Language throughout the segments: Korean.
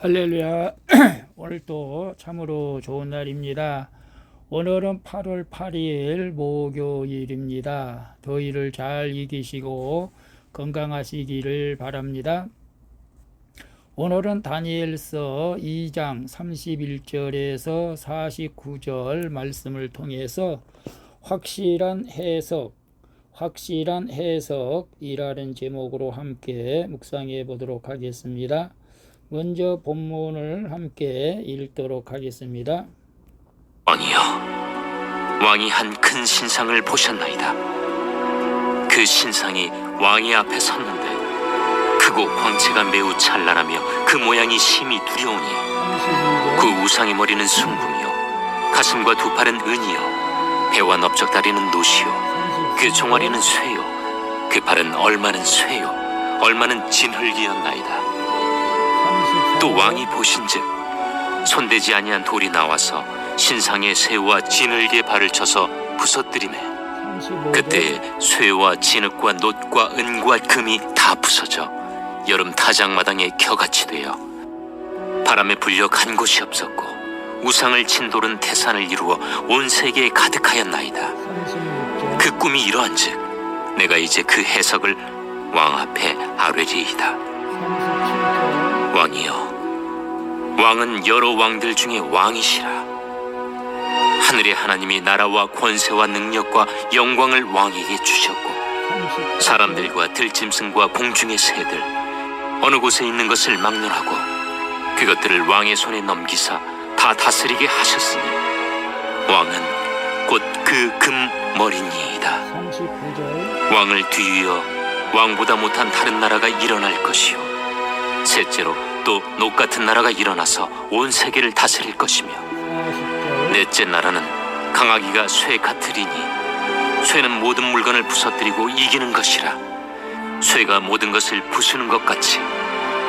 할렐루야. 오늘 또 참으로 좋은 날입니다. 오늘은 8월 8일 목요일입니다. 더위를 잘 이기시고 건강하시기를 바랍니다. 오늘은 다니엘서 2장 31절에서 49절 말씀을 통해서 확실한 해석, 확실한 해석이라는 제목으로 함께 묵상해 보도록 하겠습니다. 먼저 본문을 함께 읽도록 하겠습니다. 왕이여 왕이 한 큰 신상을 보셨나이다 그 신상이 왕의 앞에 섰는데 크고 광채가 매우 찬란하며 그 모양이 심히 두려우니 32절 그 우상의 머리는 순금이요 가슴과 두 팔은 은이요 배와 넓적다리는 노시요 그 종아리는 쇠요 그 발은 얼마는 쇠요 얼마는 진흙이었나이다 또 왕이 보신즉 손대지 아니한 돌이 나와서 신상의 쇠와 진흙의 발을 쳐서 부서뜨리매 그때 쇠와 진흙과 놋과 은과 금이 다 부서져 여름 타작마당에 겨같이 되어 바람에 불려 간 곳이 없었고 우상을 친 돌은 태산을 이루어 온 세계에 가득하였나이다. 36절 그 꿈이 이러한즉 내가 이제 그 해석을 왕 앞에 아뢰리이다. 37절 왕이여 왕은 여러 왕들 중에 왕이시라. 하늘의 하나님이 나라와 권세와 능력과 영광을 왕에게 주셨고 30절 사람들과 들짐승과 공중의 새들 어느 곳에 있는 것을 막론하고 그것들을 왕의 손에 넘기사 다 다스리게 하셨으니 왕은 곧 그 금머리니이다. 39절 왕을 뒤이어 왕보다 못한 다른 나라가 일어날 것이요. 셋째로 또 녹 같은 나라가 일어나서 온 세계를 다스릴 것이며 40절 넷째 나라는 강하기가 쇠 같으리니 쇠는 모든 물건을 부서뜨리고 이기는 것이라. 쇠가 모든 것을 부수는 것 같이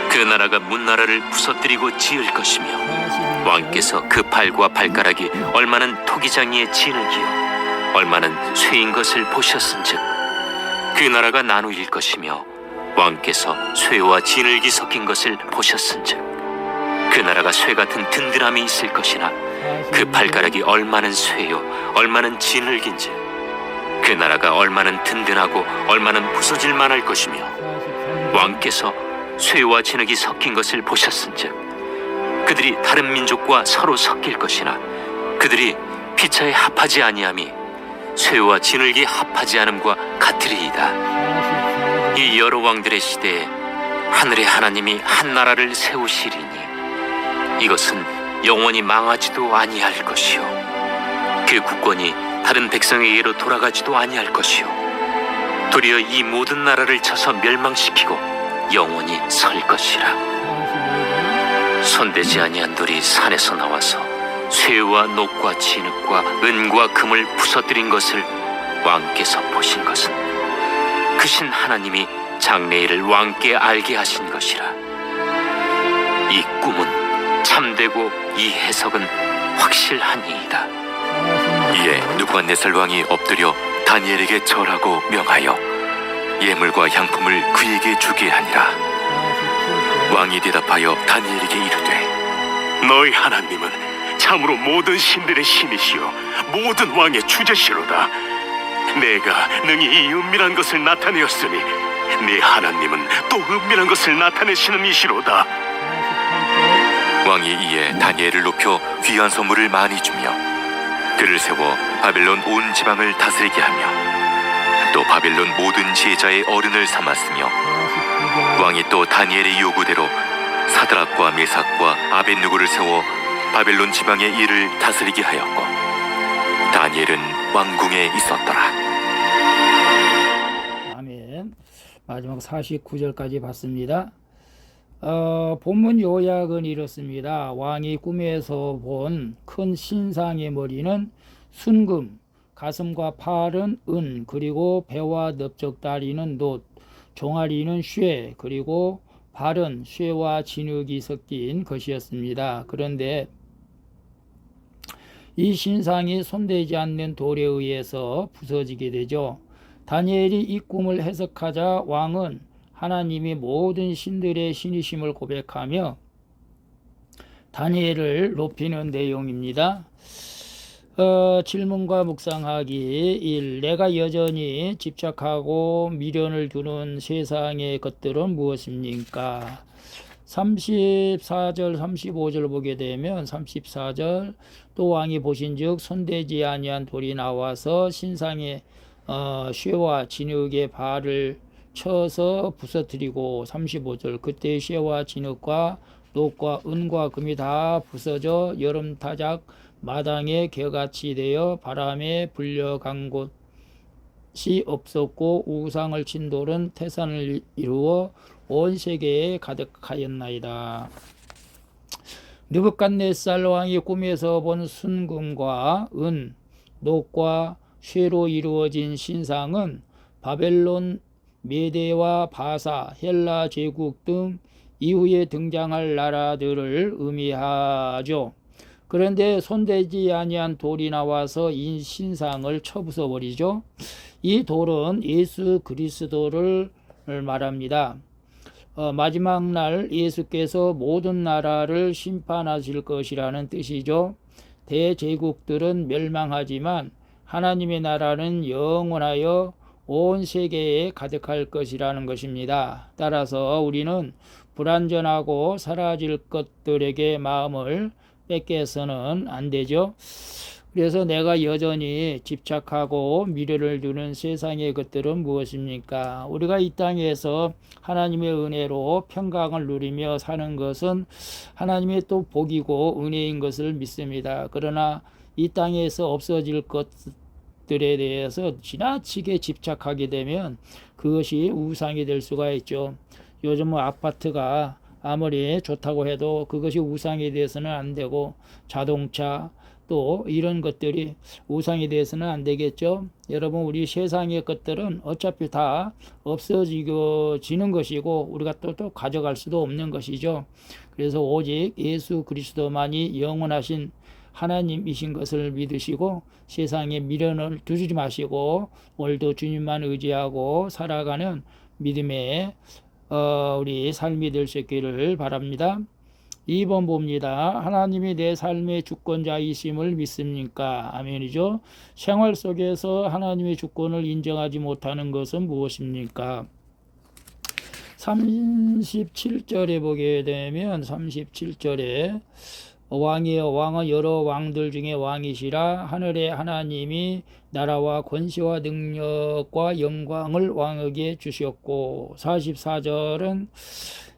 그 나라가 문나라를 부서뜨리고 지을 것이며 41절 왕께서 그 팔과 발가락이 얼마는 토기장이의 진흙이요 얼마는 쇠인 것을 보셨은즉 그 나라가 나누일 것이며 왕께서 쇠와 진흙이 섞인 것을 보셨은즉 그 나라가 쇠 같은 든든함이 있을 것이나 그 42절 발가락이 얼마는 쇠요 얼마는 진흙인지 그 나라가 얼마는 든든하고 얼마는 부서질 만할 것이며 43절 왕께서 쇠와 진흙이 섞인 것을 보셨은즉 그들이 다른 민족과 서로 섞일 것이나 그들이 피차에 합하지 아니함이 쇠와 진흙이 합하지 않음과 같으리이다. 44절 이 여러 왕들의 시대에 하늘의 하나님이 한 나라를 세우시리니 이것은 영원히 망하지도 아니할 것이요. 그 국권이 다른 백성에게로 돌아가지도 아니할 것이요. 도리어 이 모든 나라를 쳐서 멸망시키고 영원히 설 것이라. 45절 손대지 아니한 돌이 산에서 나와서 쇠와 녹과 진흙과 은과 금을 부서뜨린 것을 왕께서 보신 것은 크신 하나님이 장래일을 왕께 알게 하신 것이라. 이 꿈은 참되고 이 해석은 확실하니이다. 이에 누부갓네살 왕이 엎드려 다니엘에게 절하고 명하여 예물과 향품을 그에게 주게 하니라. 47절 왕이 대답하여 다니엘에게 이르되 너희 하나님은 참으로 모든 신들의 신이시요 모든 왕의 주제시로다. 내가 능히 이 은밀한 것을 나타내었으니 네 하나님은 또 은밀한 것을 나타내시는 이시로다. 48절 왕이 이에 다니엘을 높여 귀한 선물을 많이 주며 그를 세워 바벨론 온 지방을 다스리게 하며 또 바벨론 모든 지혜자의 어른을 삼았으며 49절 왕이 또 다니엘의 요구대로 사드락과 메삭과 아벤누고를 세워 바벨론 지방의 일을 다스리게 하였고 다니엘은 왕궁에 있었더라. 아멘. 마지막 49절까지 봤습니다. 어, 본문 요약은 이렇습니다. 왕이 꿈에서 본 큰 신상의 머리는 순금, 가슴과 팔은 은, 그리고 배와 넓적 다리는 놋, 종아리는 쇠, 그리고 발은 쇠와 진흙이 섞인 것이었습니다. 그런데 이 신상이 손대지 않는 돌에 의해서 부서지게 되죠. 다니엘이 이 꿈을 해석하자 왕은 하나님이 모든 신들의 신이심을 고백하며 다니엘을 높이는 내용입니다. 어, 질문과 묵상하기 1. 내가 여전히 집착하고 미련을 두는 세상의 것들은 무엇입니까? 34절 35절 보게 되면 34절 또 왕이 보신즉 손대지 아니한 돌이 나와서 신상의 어, 쇠와 진흙의 발을 쳐서 부서뜨리고 35절 그때 쇠와 진흙과 녹과 은과 금이 다 부서져 여름 타작 마당에 개같이 되어 바람에 불려간 곳이 없었고 우상을 친 돌은 태산을 이루어 온 세계에 가득하였나이다. 느부갓네살 왕이 꿈에서 본 순금과 은, 녹과 쇠로 이루어진 신상은 바벨론, 메데와 바사, 헬라 제국 등 이후에 등장할 나라들을 의미하죠. 그런데 손대지 아니한 돌이 나와서 이 신상을 쳐부숴 버리죠. 이 돌은 예수 그리스도를 말합니다. 어, 마지막 날 예수께서 모든 나라를 심판하실 것이라는 뜻이죠. 대제국들은 멸망하지만 하나님의 나라는 영원하여 온 세계에 가득할 것이라는 것입니다. 따라서 우리는 불완전하고 사라질 것들에게 마음을 뺏겨서는 안 되죠. 그래서 내가 여전히 집착하고 미래를 두는 세상의 것들은 무엇입니까? 우리가 이 땅에서 하나님의 은혜로 평강을 누리며 사는 것은 하나님의 또 복이고 은혜인 것을 믿습니다. 그러나 이 땅에서 없어질 것들에 대해서 지나치게 집착하게 되면 그것이 우상이 될 수가 있죠. 요즘 뭐 아파트가 아무리 좋다고 해도 그것이 우상이 돼서는 안 되고 자동차 또 이런 것들이 우상이 돼서는 안 되겠죠. 여러분 우리 세상의 것들은 어차피 다 없어지는 것이고 우리가 또, 또 가져갈 수도 없는 것이죠. 그래서 오직 예수 그리스도만이 영원하신 하나님이신 것을 믿으시고 세상에 미련을 두지 마시고 오늘도 주님만 의지하고 살아가는 믿음의 어, 우리 삶이 될 수 있기를 바랍니다. 2번 봅니다. 하나님이 내 삶의 주권자이심을 믿습니까? 아멘이죠. 생활 속에서 하나님의 주권을 인정하지 못하는 것은 무엇입니까? 37절에 보게 되면 37절에 왕이여 왕은 여러 왕들 중에 왕이시라 하늘의 하나님이 나라와 권세와 능력과 영광을 왕에게 주셨고 44절은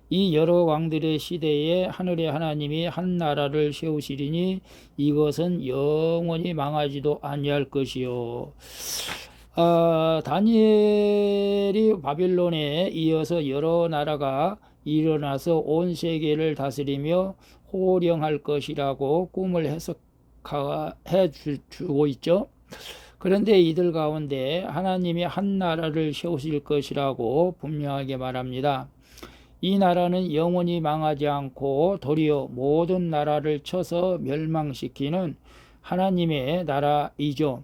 이 여러 왕들의 시대에 하늘의 하나님이 한 나라를 세우시리니 이것은 영원히 망하지도 아니할 것이요. 아, 다니엘이 바빌론에 이어서 여러 나라가 일어나서 온 세계를 다스리며 호령할 것이라고 꿈을 해석해 주고 있죠. 그런데 이들 가운데 하나님이 한 나라를 세우실 것이라고 분명하게 말합니다. 이 나라는 영원히 망하지 않고 도리어 모든 나라를 쳐서 멸망시키는 하나님의 나라이죠.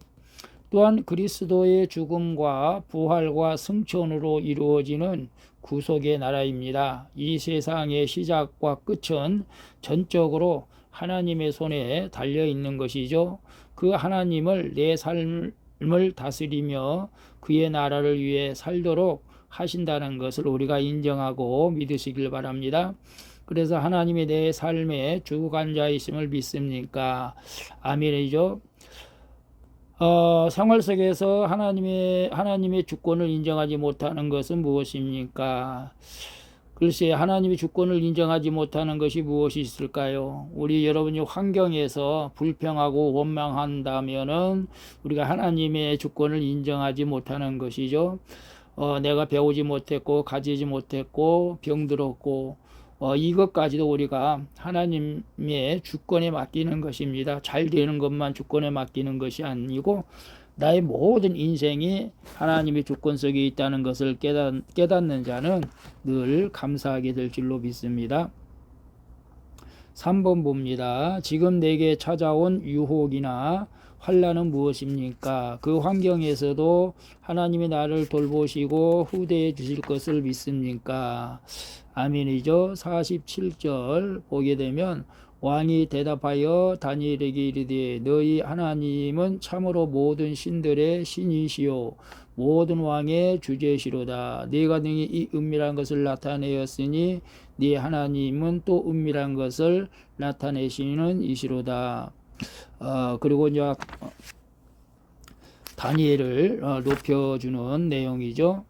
또한 그리스도의 죽음과 부활과 승천으로 이루어지는 구속의 나라입니다. 이 세상의 시작과 끝은 전적으로 하나님의 손에 달려 있는 것이죠. 그 하나님을 내 삶을 다스리며 그의 나라를 위해 살도록 하신다는 것을 우리가 인정하고 믿으시길 바랍니다. 그래서 하나님이 내 삶의 주관자이심을 믿습니까? 아멘이죠. 어, 생활 속에서 하나님의 하나님의 주권을 인정하지 못하는 것은 무엇입니까? 글쎄 하나님의 주권을 인정하지 못하는 것이 무엇이 있을까요? 우리 여러분이 환경에서 불평하고 원망한다면은 우리가 하나님의 주권을 인정하지 못하는 것이죠. 어, 내가 배우지 못했고 가지지 못했고 병들었고 어, 이것까지도 우리가 하나님의 주권에 맡기는 것입니다. 잘 되는 것만 주권에 맡기는 것이 아니고 나의 모든 인생이 하나님의 주권 속에 있다는 것을 깨닫, 깨닫는 자는 늘 감사하게 될 줄로 믿습니다. 3번 봅니다. 지금 내게 찾아온 유혹이나 환란은 무엇입니까? 그 환경에서도 하나님이 나를 돌보시고 후대해 주실 것을 믿습니까? 아멘이죠. 47절 보게 되면 왕이 대답하여 다니엘에게 이르되 너희 하나님은 참으로 모든 신들의 신이시요 모든 왕의 주제시로다 네가 능히 이 은밀한 것을 나타내었으니 네 하나님은 또 은밀한 것을 나타내시는 이시로다 어, 그리고 이제 다니엘을 어, 높여주는 내용이죠.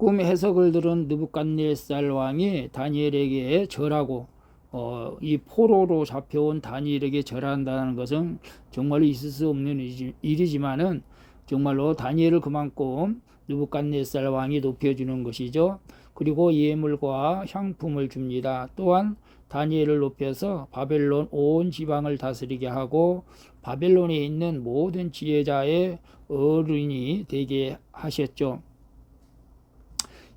꿈 해석을 들은 느부갓네살 왕이 다니엘에게 절하고 어, 이 포로로 잡혀온 다니엘에게 절한다는 것은 정말로 있을 수 없는 일이지- 일이지만은 정말로 다니엘을 그만큼 느부갓네살 왕이 높여주는 것이죠. 그리고 예물과 향품을 줍니다. 또한 다니엘을 높여서 바벨론 온 지방을 다스리게 하고 바벨론에 있는 모든 지혜자의 어른이 되게 하셨죠.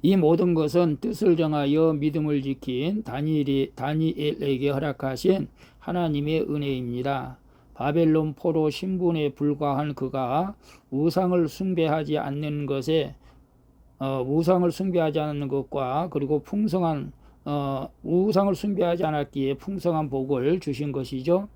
이 모든 것은 뜻을 정하여 믿음을 지킨 다니엘이, 다니엘에게 허락하신 하나님의 은혜입니다. 바벨론 포로 신분에 불과한 그가 우상을 숭배하지 않는 것에 어, 우상을 숭배하지 않는 것과 그리고 풍성한 어, 우상을 숭배하지 않았기에 풍성한 복을 주신 것이죠.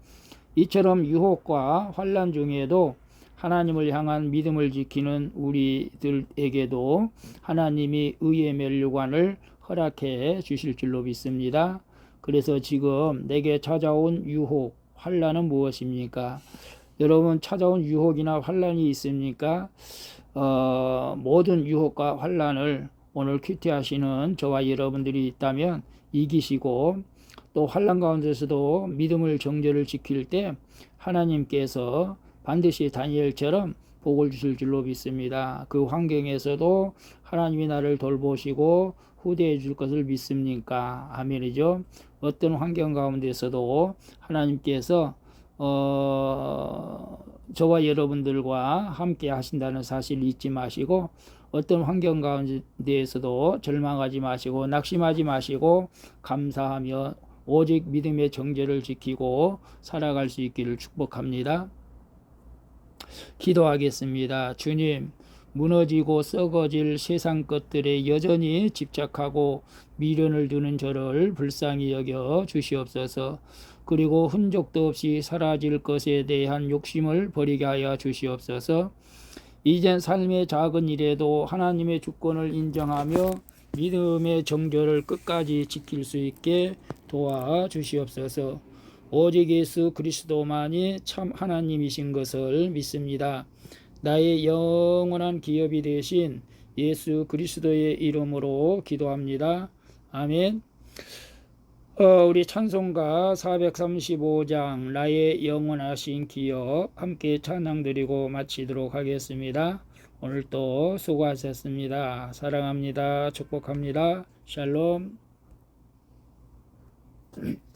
이처럼 유혹과 환란 중에도 하나님을 향한 믿음을 지키는 우리들에게도 하나님이 의의 멸류관을 허락해 주실 줄로 믿습니다. 그래서 지금 내게 찾아온 유혹, 환란은 무엇입니까? 여러분 찾아온 유혹이나 환란이 있습니까? 어, 모든 유혹과 환란을 오늘 큐티하시는 저와 여러분들이 있다면 이기시고 또 환란 가운데서도 믿음을 정죄를 지킬 때 하나님께서 반드시 다니엘처럼 복을 주실 줄로 믿습니다. 그 환경에서도 하나님이 나를 돌보시고 후대해 줄 것을 믿습니까? 아멘이죠. 어떤 환경 가운데서도 하나님께서 어, 저와 여러분들과 함께 하신다는 사실 잊지 마시고 어떤 환경 가운데에서도 절망하지 마시고 낙심하지 마시고 감사하며 오직 믿음의 정죄를 지키고 살아갈 수 있기를 축복합니다. 기도하겠습니다. 주님, 무너지고 썩어질 세상 것들에 여전히 집착하고 미련을 두는 저를 불쌍히 여겨 주시옵소서. 그리고 흔적도 없이 사라질 것에 대한 욕심을 버리게 하여 주시옵소서. 이젠 삶의 작은 일에도 하나님의 주권을 인정하며 믿음의 정절을 끝까지 지킬 수 있게 도와 주시옵소서. 오직 예수 그리스도만이 참 하나님이신 것을 믿습니다. 나의 영원한 기업이 되신 예수 그리스도의 이름으로 기도합니다. 아멘. 어, 우리 찬송가 435장 나의 영원하신 기업 함께 찬양 드리고 마치도록 하겠습니다. 오늘 또 수고하셨습니다. 사랑합니다. 축복합니다. 샬롬.